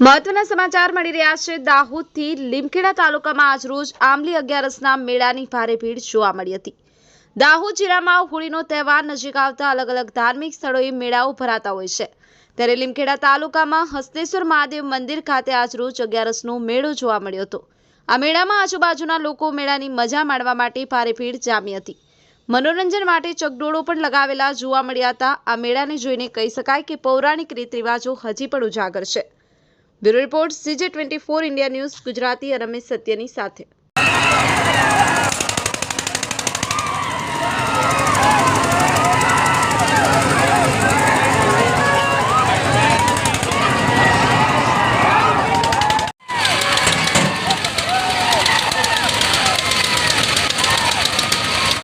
મહત્વના સમાચાર મળી રહ્યા છે. દાહોદથી લીમખેડા તાલુકામાં આજરોજ આંબલી અગિયારસના મેળાની ભારે ભીડ જોવા મળી હતી. દાહોદ જિલ્લામાં હોળીનો તહેવાર નજીક આવતા અલગ અલગ ધાર્મિક સ્થળોએ મેળાઓ ભરાતા હોય છે. ત્યારે લીમખેડા તાલુકામાં હસ્તેશ્વર મહાદેવ મંદિર ખાતે આજરોજ અગિયારસનો મેળો જોવા મળ્યો હતો. આ મેળામાં આજુબાજુના લોકો મેળાની મજા માણવા માટે ભારે ભીડ જામી હતી. મનોરંજન માટે ચકડોળો પણ લગાવેલા જોવા મળ્યા હતા. આ મેળાને જોઈને કહી શકાય કે પૌરાણિક રીત રિવાજો હજી પણ ઉજાગર છે. Bureau report, CJ twenty four India news, Gujarati અને સત્યની સાથે.